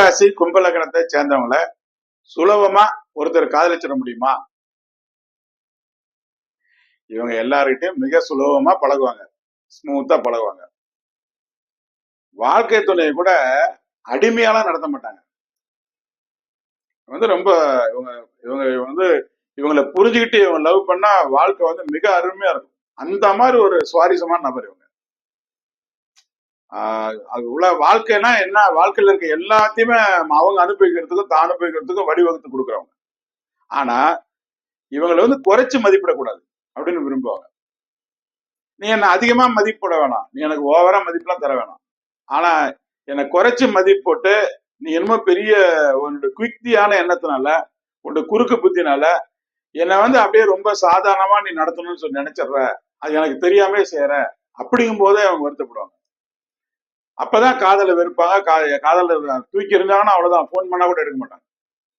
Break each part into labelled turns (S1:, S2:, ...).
S1: கும்பராசி கும்பலக்கணத்தை சேர்ந்தவங்கள சுலபமா ஒருத்தர் காதலிச்சிட முடியுமா? இவங்க எல்லார்கிட்டையும் மிக சுலபமா பழகுவாங்க. ஸ்மூத்தா பழகுவாங்க. வாழ்க்கை துணையை கூட அடிமையாலாம் நடத்த மாட்டாங்க. வந்து ரொம்ப இவங்க இவங்க வந்து இவங்களை புரிஞ்சுக்கிட்டு இவங்க லவ் பண்ணா வாழ்க்கை வந்து மிக அருமையா இருக்கும். அந்த மாதிரி ஒரு சுவாரஸ்யமான நபர் இவங்க. அது உள்ள வாழ்க்கைனா என்ன? வாழ்க்கையில இருக்க எல்லாத்தையுமே அவங்க அனுபவிக்கிறதுக்கும் தான் அனுபவிக்கிறதுக்கும் வடிவகுத்து கொடுக்குறவங்க. ஆனா இவங்களை வந்து குறைச்சு மதிப்பிடக்கூடாது அப்படின்னு விரும்புவாங்க. நீ என்ன அதிகமா மதிப்பிட வேணாம். நீ எனக்கு ஓவரா மதிப்பெல்லாம் தர வேணாம். ஆனா என்னை குறைச்சு மதிப்பு போட்டு நீ என்னமோ பெரிய உன்னோட குவிக்தியான எண்ணத்தினால உன்னோட குறுக்கு புத்தினால என்னை வந்து அப்படியே ரொம்ப சாதாரணமா நீ நடத்தணும்னு சொல்லி நினைச்சிடுற. அது எனக்கு தெரியாமே செய்யற. அப்படிங்கும் போதே அவங்க வருத்தப்படுவாங்க. அப்பதான் காதலை வெறுப்பாங்க. காதல தூக்கி இருந்தாங்கன்னா அவ்வளவுதான். ஃபோன் பண்ணா கூட எடுக்க மாட்டாங்க.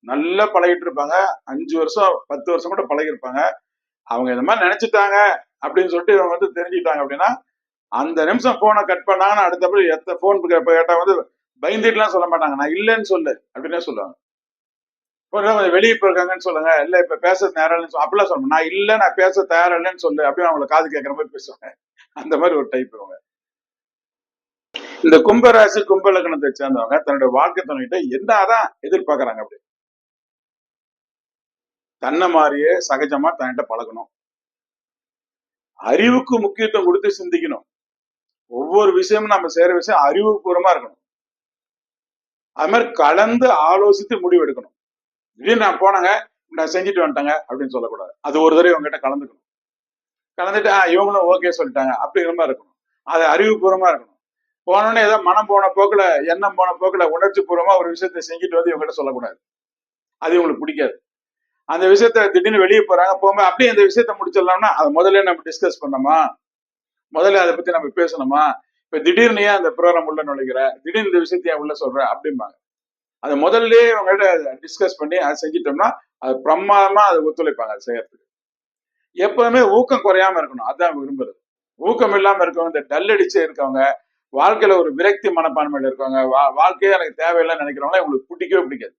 S1: நல்லா பழகிட்டு இருப்பாங்க. அஞ்சு வருஷம் பத்து வருஷம் கூட பழகிருப்பாங்க அவங்க இந்த மாதிரி நினைச்சிட்டாங்க அப்படின்னு சொல்லிட்டு இவங்க வந்து தெரிஞ்சுக்கிட்டாங்க அப்படின்னா அந்த நிமிஷம் போனை கட் பண்ணாங்கன்னா அடுத்தபடி எத்த போன் கேட்டா வந்து பயந்துட்டுலாம் சொல்ல மாட்டாங்க. நான் இல்லைன்னு சொல்லு அப்படின்னே சொல்லுவாங்க. கொஞ்சம் வெளியே போயிருக்காங்கன்னு சொல்லுங்க. இல்ல இப்ப பேச நேரம் இல்லைன்னு அப்படிலாம் சொல்லுங்க நான் இல்ல நான் பேச தயாரில்லைன்னு சொல்லு அப்படின்னு அவங்கள காது கேட்கற மாதிரி பேசுவாங்க. அந்த மாதிரி ஒரு டைப் இவங்க. இந்த கும்பராசி கும்ப லக்னத்தை சேர்ந்தவங்க தன்னுடைய வாழ்க்கை துணைகிட்ட என்னதான் எதிர்பார்க்கறாங்க அப்படி? தன்னை மாதிரியே சகஜமா தன்கிட்ட பழகணும். அறிவுக்கு முக்கியத்துவம் கொடுத்து சிந்திக்கணும். ஒவ்வொரு விஷயமும் நம்ம செய்யற விஷயம் அறிவுபூர்வமா இருக்கணும். அது மாதிரி கலந்து ஆலோசித்து முடிவு எடுக்கணும். திடீர்னு நான் போனாங்க நான் செஞ்சுட்டு வந்துட்டாங்க அப்படின்னு சொல்லக்கூடாது. அது ஒரு தடவை இவங்ககிட்ட கலந்துக்கணும். கலந்துட்டு ஆ, இவங்களும் ஓகே சொல்லிட்டாங்க. அப்படிங்கிற மாதிரி இருக்கணும். அது அறிவுபூர்வமா இருக்கணும். போனோடனே ஏதோ மனம் போன போக்குல எண்ணம் போன போக்கில் உணர்ச்சி பூர்வமா ஒரு விஷயத்தை செஞ்சுட்டு வந்து இவங்ககிட்ட சொல்லக்கூடாது. அது இவங்களுக்கு பிடிக்காது. அந்த விஷயத்த திடீர்னு வெளியே போறாங்க போகும்போது அப்படியே அந்த விஷயத்த முடிச்சிடலாம்னா அதை முதல்ல நம்ம டிஸ்கஸ் பண்ணோமா முதல்ல அதை பத்தி நம்ம பேசணுமா? இப்ப திடீர்னு ஏன் அந்த ப்ரோக்ராம் உள்ள நுழைக்கிற திடீர்னு இந்த விஷயத்த உள்ள சொல்ற? அப்படிம்பாங்க. அதை முதல்ல அவங்ககிட்ட டிஸ்கஸ் பண்ணி அதை செஞ்சிட்டோம்னா அது பிரமாதமா அதை ஒத்துழைப்பாங்க அதை செய்யறதுக்கு. எப்பவுமே ஊக்கம் குறையாம இருக்கணும். அதான் விரும்புறது. ஊக்கம் இல்லாம இருக்கவங்க இந்த டல் அடிச்சு இருக்கவங்க வாழ்க்கையில ஒரு விரக்தி மனப்பான்மையில இருக்கவங்க வா- வாழ்க்கையே எனக்கு தேவையில்லைன்னு நினைக்கிறவங்களே உங்களுக்கு பிடிக்கவே பிடிக்காது.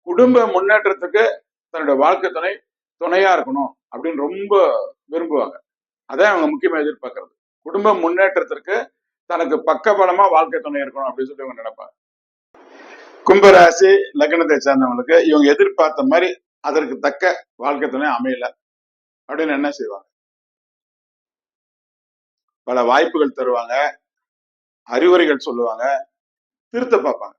S1: குடும்ப முன்னேற்றத்துக்கு தன்னுடைய வாழ்க்கை துணை துணையா இருக்கணும் அப்படின்னு ரொம்ப விரும்புவாங்க. அதான் அவங்க முக்கியமா எதிர்பார்க்கறது. குடும்ப முன்னேற்றத்திற்கு தனக்கு பக்கபலமா வாழ்க்கை துணை இருக்கணும் அப்படின்னு சொல்லி இவங்க நினைப்பாங்க. கும்பராசி லக்னத்தை சேர்ந்தவங்களுக்கு இவங்க எதிர்பார்த்த மாதிரி அதற்கு தக்க வாழ்க்கை துணை அமையல அப்படின்னு என்ன செய்வாங்க? பல வாய்ப்புகள் தருவாங்க. அறிவுரைகள் சொல்லுவாங்க திருத்த பார்ப்பாங்க.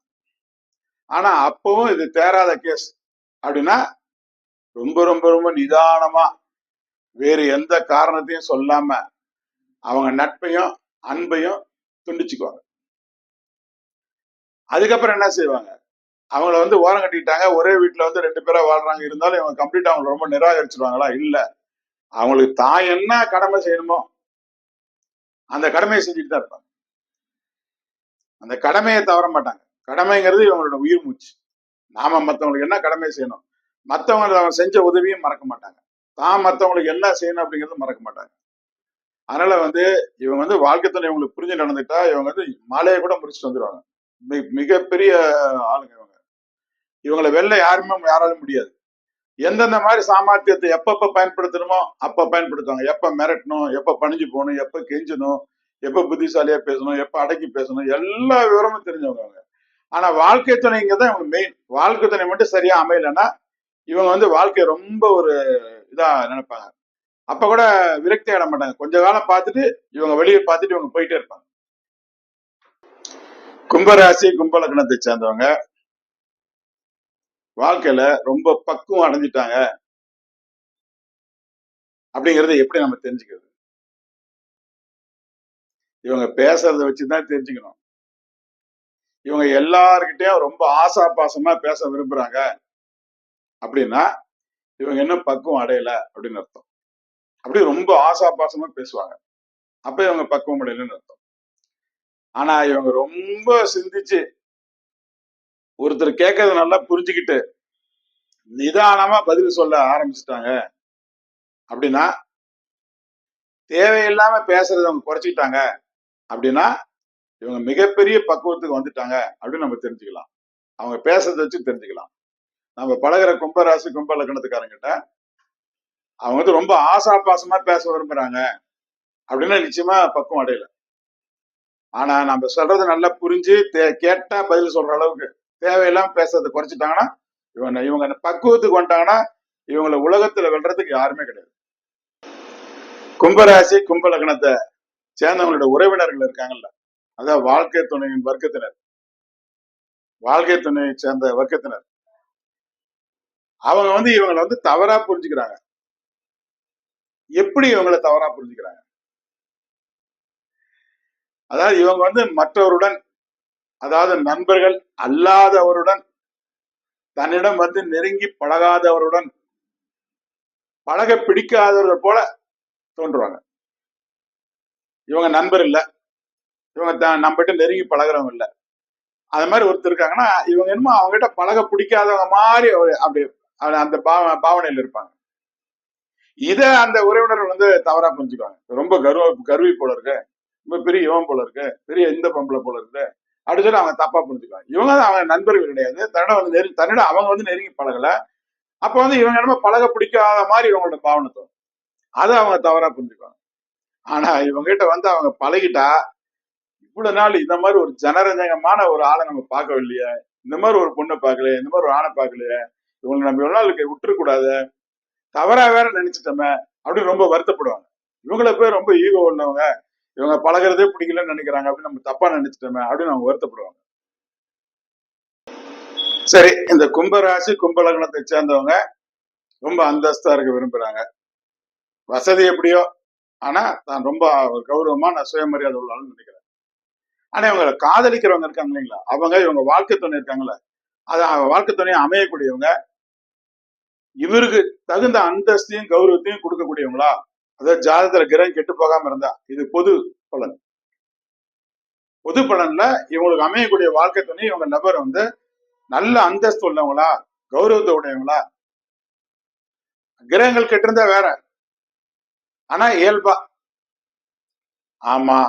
S1: ஆனா அப்பவும் இது தேராத கேஸ் அப்படின்னா ரொம்ப ரொம்ப ரொம்ப நிதானமா வேறு எந்த காரணத்தையும் சொல்லாம அவங்க நட்பையும் அன்பையும் துண்டிச்சுக்குவாங்க. அதுக்கப்புறம் என்ன செய்வாங்க? அவங்கள வந்து ஓரம் கட்டிட்டாங்க ஒரே வீட்டுல வந்து ரெண்டு பேரா வாழ்றாங்க. இருந்தாலும் இவங்க கம்ப்ளீட் அவங்களை ரொம்ப நிராகரிச்சிருவாங்களா? இல்ல. அவங்களுக்கு தான் என்ன கடமை செய்யணுமோ அந்த கடமையை செஞ்சுட்டு தான் இருப்பாங்க. அந்த கடமையை தவற மாட்டாங்க. கடமைங்கிறது இவங்களோட உயிர் மூச்சு. நாம மத்தவங்களுக்கு என்ன கடமை செய்யணும்? மத்தவங்க அவங்க செஞ்ச உதவியும் மறக்க மாட்டாங்க. தான் மத்தவங்களுக்கு என்ன செய்யணும் அப்படிங்கிறது மறக்க மாட்டாங்க. அதனால வந்து இவங்க வந்து வாழ்க்கை இவங்களுக்கு புரிஞ்சு நடந்துட்டா இவங்க வந்து மாலையை கூட முடிச்சுட்டு வந்துடுவாங்க மி- மிகப்பெரிய ஆளுங்க இவங்க. இவங்களை வெளில யாருமே யாராலும் முடியாது. எந்தெந்த மாதிரி சாமர்த்தியத்தை எப்பப்ப பயன்படுத்தணுமோ அப்ப பயன்படுத்துவாங்க. எப்ப மிரட்டணும் எப்ப பணிஞ்சு போகணும் எப்ப கெஞ்சணும் எப்ப புத்திசாலியா பேசணும் எப்ப அடக்கி பேசணும் எல்லா விவரமும் தெரிஞ்சவங்க அவங்க ஆனா வாழ்க்கை துணைங்க தான் இவங்க மெயின் வாழ்க்கை துணை மட்டும் சரியா அமையலைன்னா இவங்க வந்து வாழ்க்கை ரொம்ப ஒரு இதா நினைப்பாங்க. அப்ப கூட விரக்தி ஆட மாட்டாங்க. கொஞ்ச காலம் பார்த்துட்டு இவங்க வெளியே பார்த்துட்டு இவங்க போயிட்டே இருப்பாங்க. கும்பராசி கும்பலக்கணத்தை சேர்ந்தவங்க வாழ்க்கையில ரொம்ப பக்குவம் அடைஞ்சிட்டாங்க. அப்படிங்கறத எப்படி நம்ம தெரிஞ்சுக்கிறது? இவங்க பேசுறத வச்சுதான் தெரிஞ்சுக்கணும். இவங்க எல்லார்கிட்டயும் ரொம்ப ஆசா பாசமா பேச விரும்புறாங்க. அப்படின்னா இவங்க இன்னும் பக்குவம் அடையல அப்படின்னு அர்த்தம். அப்படி ரொம்ப ஆசா பாசமா பேசுவாங்க. அப்ப இவங்க பக்குவம் அடையலன்னு அர்த்தம். ஆனா இவங்க ரொம்ப சிந்திச்சு ஒருத்தர் கேட்கறத நல்லா புரிஞ்சுக்கிட்டு நிதானமா பதில் சொல்ல ஆரம்பிச்சுட்டாங்க. அப்படின்னா தேவையில்லாம பேசுறத அவங்க குறைச்சிக்கிட்டாங்க. அப்படின்னா இவங்க மிகப்பெரிய பக்குவத்துக்கு வந்துட்டாங்க அப்படின்னு நம்ம தெரிஞ்சுக்கலாம். அவங்க பேசுறதை வச்சு தெரிஞ்சுக்கலாம். நம்ம பழகுற கும்பராசி கும்ப லக்னத்துக்காரங்கிட்ட அவங்க வந்து ரொம்ப ஆசா பாசமா பேச விரும்புறாங்க அப்படின்னா நிச்சயமா பக்குவம் அடையல. ஆனா நம்ம சொல்றது நல்லா புரிஞ்சு தே- கேட்டா பதில் சொல்ற அளவுக்கு தேவையில்லாம பேசுறதை குறைச்சிட்டாங்கன்னா இவங்க இவங்க பக்குவத்துக்கு வந்துட்டாங்கன்னா இவங்களை உலகத்துல வெல்றதுக்கு யாருமே கிடையாது. கும்பராசி கும்ப லக்னத்தை சேர்ந்தவங்களோட உறவினர்கள் இருக்காங்கல்ல. அதான் வாழ்க்கை துணையின் வர்க்கத்தினர். வாழ்க்கை துணையை சேர்ந்த வர்க்கத்தினர். அவங்க வந்து இவங்களை வந்து தவறா புரிஞ்சுக்கிறாங்க. எப்படி இவங்களை தவறா புரிஞ்சுக்கிறாங்க? அதாவது இவங்க வந்து மற்றவருடன் அதாவது நண்பர்கள் அல்லாதவருடன் தன்னிடம் வந்து நெருங்கி பழகாதவருடன் பழக பிடிக்காதவர்கள் போல தோன்றுவாங்க. இவங்க நண்பர் இல்ல. இவங்க த- நம்மகிட்ட நெருங்கி பழகுறவங்க இல்ல. அது மாதிரி ஒருத்தர் இருக்காங்கன்னா இவங்க என்னமோ அவங்ககிட்ட பழக பிடிக்காதவங்க மாதிரி அப்படி அந்த பாவ பாவனையில் இருப்பாங்க. இத அந்த உறவினர்கள் வந்து தவறா புரிஞ்சுக்குவாங்க. ரொம்ப கர்வ கர்வி போல இருக்கு. ரொம்ப பெரிய இவன் போல இருக்கு. பெரிய இந்த பொம்பளை போல இருக்கு. அப்படி சொல்லி அவங்க தப்பா புரிஞ்சுக்குவாங்க. இவங்க அவங்க நண்பர்கள் கிடையாது. தன்னிடம் வந்து நெருங்கி தன்னிடம் அவங்க வந்து நெருங்கி பழகல. அப்ப வந்து இவங்க என்னமோ பழக பிடிக்காத மாதிரி இவங்களோட பாவனை தோணும். அதை அவங்க தவறா புரிஞ்சுக்குவாங்க. ஆனா இவங்ககிட்ட வந்து அவங்க பழகிட்டா இவ்வளவு நாள் இந்த மாதிரி ஒரு ஜனரஞ்சகமான ஒரு ஆளை நம்ம பார்க்கவில்லையே இந்த மாதிரி ஒரு பொண்ணை பார்க்கல இந்த மாதிரி ஒரு ஆணை பார்க்கலையே? இவங்களை நம்ம எவ்வளவு நாளுக்கு விட்டுறக்கூடாது தவறா வேற நினைச்சிட்டோமே அப்படின்னு ரொம்ப வருத்தப்படுவாங்க. இவங்கள போய் ரொம்ப ஈகோ உள்ளவங்க இவங்க பழகுறதே பிடிக்கலன்னு நினைக்கிறாங்க அப்படின்னு நம்ம தப்பா நினைச்சிட்டோமே அப்படின்னு அவங்க வருத்தப்படுவாங்க. சரி இந்த கும்பராசி கும்பலகணத்தை சேர்ந்தவங்க ரொம்ப அந்தஸ்தா இருக்க விரும்புறாங்க. வசதி எப்படியோ ஆனா தான் ரொம்ப கௌரவமா நான் சுயமரியாதை உள்ளாலும் நினைக்கிறேன். ஆனா இவங்க காதலிக்கிறவங்க இருக்காங்க இல்லைங்களா? அவங்க இவங்க வாழ்க்கை துணை இருக்காங்களே அது வாழ்க்கை துணையை அமையக்கூடியவங்க இவருக்கு தகுந்த அந்தஸ்தையும் கௌரவத்தையும் கொடுக்கக்கூடியவங்களா? அதாவது ஜாதகத்துல கிரகம் கெட்டு போகாம இருந்தா இது பொது பலன். பொது பலன்ல இவங்களுக்கு அமையக்கூடிய வாழ்க்கை துணை இவங்க நபர் வந்து நல்ல அந்தஸ்து உள்ளவங்களா? கௌரவத்தை உடையவங்களா? கிரகங்கள் கெட்டிருந்தா வேற. ஆனா இயல்பா. ஆமா.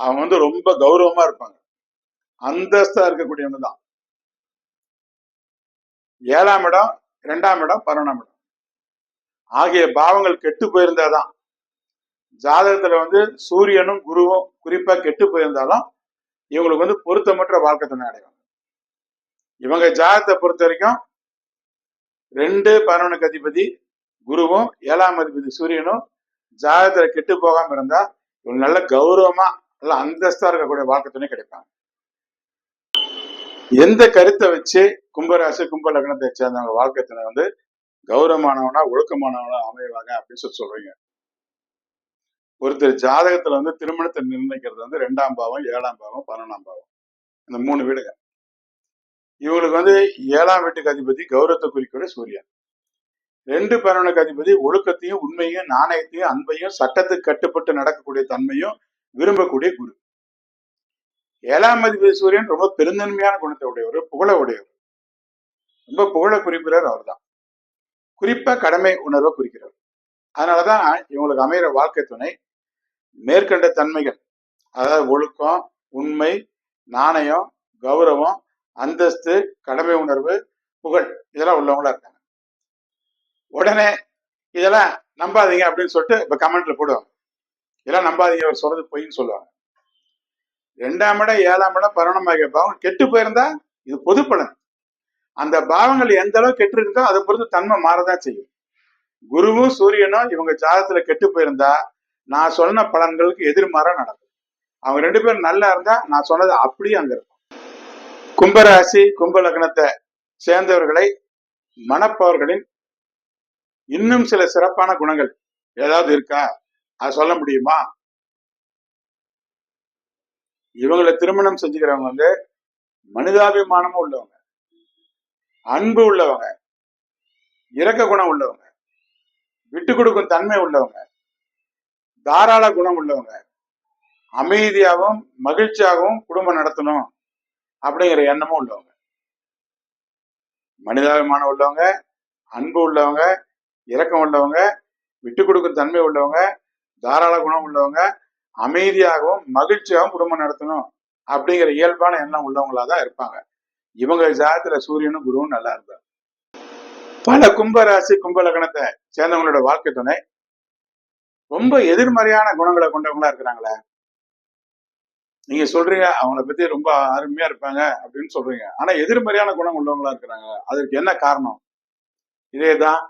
S1: அவங்க வந்து ரொம்ப கௌரவமா இருப்பாங்க. அந்தஸ்தா இருக்கக்கூடியவங்க தான். ஏழாம் இடம் இரண்டாம் இடம் பதினொன்றாம் இடம். ஆகிய பாவங்கள் கெட்டு போயிருந்தாதான் ஜாதகத்துல வந்து சூரியனும் குருவும் குறிப்பா கெட்டு போயிருந்தாலும் இவங்களுக்கு வந்து பொருத்தமற்ற வாழ்க்கை துணை அடைவாங்க. இவங்க ஜாதகத்தை பொறுத்த வரைக்கும் ரெண்டு பதினொன்னுக்கு அதிபதி குருவும் ஏழாம் அதிபதி சூரியனும் ஜாதகத்துல கெட்டு போகாம இருந்தா இவங்க நல்ல கௌரவமா நல்ல அந்தஸ்தா இருக்கக்கூடிய வாழ்க்கை துணை கிடைப்பாங்க. எந்த கருத்தை வச்சு கும்பராசி கும்ப லக்னத்தை சேர்ந்தவங்க வாழ்க்கை துணை வந்து கௌரவமானவனா ஒழுக்கமானவனா அமைவாங்க அப்படின்னு சொல்லி சொல்றீங்க. ஒருத்தர் ஜாதகத்துல வந்து திருமணத்தை நிர்ணயிக்கிறது வந்து ரெண்டாம் பாவம் ஏழாம் பாவம் பன்னெண்டாம் பாவம். இந்த மூணு வீடுங்க. இவங்களுக்கு வந்து ஏழாம் வீட்டுக்கு அதிபதி கௌரவத்தை குறிக்கூட சூரியன். ரெண்டு பேரனுக்கு அதிபதி ஒழுக்கத்தையும் உண்மையும் நாணயத்தையும் அன்பையும் சட்டத்துக்கு கட்டுப்பட்டு நடக்கக்கூடிய தன்மையும் விரும்பக்கூடிய குரு. ஏழாம் அதிபதி சூரியன் ரொம்ப பெருந்தன்மையான குணத்தை உடையவர் புகழ உடையவர். ரொம்ப புகழ குறிப்பிறார் அவர்தான். குறிப்பா கடமை உணர்வை குறிக்கிறார். அதனாலதான் இவங்களுக்கு அமைகிற வாழ்க்கை துணை மேற்கண்ட தன்மைகள். அதாவது ஒழுக்கம் உண்மை நாணயம் கௌரவம் அந்தஸ்து கடமை உணர்வு புகழ் இதெல்லாம் உள்ளவங்களா இருக்காங்க. உடனே இதெல்லாம் நம்பாதீங்க அப்படின்னு சொல்லிட்டு இப்ப கமெண்ட்ல போடுவாங்க. இதெல்லாம் நம்பாதீங்க அவர் சொல்றது பொய்ன்னு சொல்லுவாங்க. ரெண்டாம் இடம் ஏழாம் இடம் பரணமாகிய பாவம். கெட்டு போயிருந்தா இது பொது பலன். அந்த பாவங்கள் எந்த அளவு கெட்டு இருக்கோ அதை பொறுத்து தன்மை மாறதான் செய்யும். குருவும் சூரியனும் இவங்க ஜாதகத்துல கெட்டு போயிருந்தா நான் சொன்ன பலன்களுக்கு எதிர்மாறா நடக்கும். அவங்க ரெண்டு பேரும் நல்லா இருந்தா நான் சொன்னது அப்படியே அங்க இருக்கும். கும்பராசி கும்ப லக்னத்தை சேர்ந்தவர்களை மணப்பவர்களின் இன்னும் சில சிறப்பான குணங்கள் ஏதாவது இருக்கா? அத சொல்ல முடியுமா? இவங்களை திருமணம் செஞ்சுக்கிறவங்க வந்து மனிதாபிமானமும் உள்ளவங்க அன்பு உள்ளவங்க இரக்க குணம் உள்ளவங்க விட்டு கொடுக்கும் தன்மை உள்ளவங்க தாராள குணம் உள்ளவங்க அமைதியாகவும் மகிழ்ச்சியாகவும் குடும்பம் நடத்தணும் அப்படிங்கிற எண்ணமும் உள்ளவங்க. மனிதாபிமானம் உள்ளவங்க அன்பு உள்ளவங்க இறக்கம் உள்ளவங்க விட்டு கொடுக்கும் தன்மை உள்ளவங்க தாராள குணம் உள்ளவங்க அமைதியாகவும் மகிழ்ச்சியாகவும் குடும்பம் நடத்தணும் அப்படிங்கிற இயல்பான எண்ணம் உள்ளவங்களா தான் இருப்பாங்க. இவங்க ஜாதத்துல சூரியனும் குருவும் நல்லா இருந்தார் பல கும்பராசி கும்ப லக்னத்தை சேர்ந்தவங்களோட வாழ்க்கை துணை ரொம்ப எதிர்மறையான குணங்களை கொண்டவங்களா இருக்கிறாங்களே? நீங்க சொல்றீங்க அவங்கள பத்தி ரொம்ப அருமையா இருப்பாங்க அப்படின்னு சொல்றீங்க. ஆனா எதிர்மறையான குணம் உள்ளவங்களா இருக்கிறாங்க. அதற்கு என்ன காரணம்? இதேதான்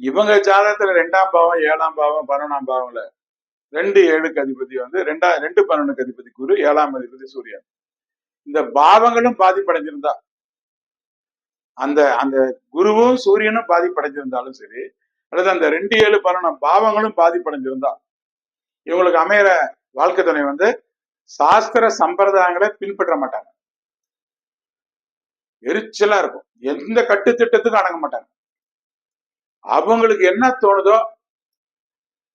S1: இவங்க ஜாதகத்துல ரெண்டாம் பாவம் ஏழாம் பாவம் பன்னெண்டாம் பாவம்ல ரெண்டு ஏழுக்கு அதிபதி வந்து ரெண்டா ரெண்டு பன்னெண்டுக்கு அதிபதி குரு ஏழாம் அதிபதி சூரியன். இந்த பாவங்களும் பாதிப்படைஞ்சிருந்தா அந்த அந்த குருவும் சூரியனும் பாதிப்படைஞ்சிருந்தாலும் சரி அல்லது அந்த ரெண்டு ஏழு பன்னெண்டு பாவங்களும் பாதிப்படைஞ்சிருந்தா இவங்களுக்கு அமையிற வாழ்க்கை துணை வந்து சாஸ்திர சம்பிரதாயங்களை பின்பற்ற மாட்டாங்க. எரிச்சலா இருக்கும். எந்த கட்டுத்திட்டத்துக்கும் அடங்க மாட்டாங்க. அவங்களுக்கு என்ன தோணுதோ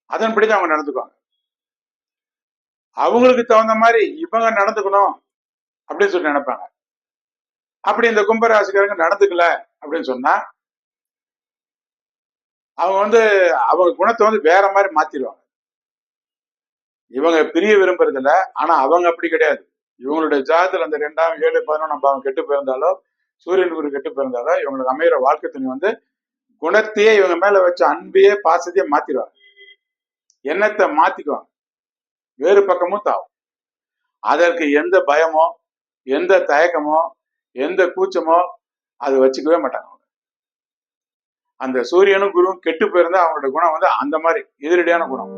S1: அதன்படிதான் அவங்க நடந்துக்குவாங்க. அவங்களுக்கு தகுந்த மாதிரி இவங்க நடந்துக்கணும் அப்படின்னு சொல்லி நினைப்பாங்க. அப்படி இந்த கும்பராசிக்காரங்க நடந்துக்கல அப்படின்னு சொன்னா அவங்க வந்து அவங்க குணத்தை வந்து வேற மாதிரி மாத்திடுவாங்க. இவங்க பிரிய விரும்புறது இல்ல ஆனா அவங்க அப்படி கிடையாது. இவங்களுடைய ஜாதத்துல அந்த ரெண்டாம் ஏழு பதினொன்றாம் பாவம் கெட்டு போயிருந்தாலோ சூரியன் குரு கெட்டு போயிருந்தாலோ இவங்களுக்கு அமையிற வாழ்க்கை துணி வந்து குணத்தையே இவங்க மேல வச்ச அன்பையே பாசத்தையே மாத்திடுவாங்க. எண்ணத்தை மாத்திக்குவாங்க. வேறு பக்கமும் தாவும். அதற்கு எந்த பயமோ எந்த தயக்கமோ எந்த கூச்சமோ அது வச்சுக்கவே மாட்டாங்க அவங்க. அந்த சூரியனும் குருவும் கெட்டு போயிருந்தா அவங்களோட குணம் வந்து அந்த மாதிரி எதிரடியான குணம்.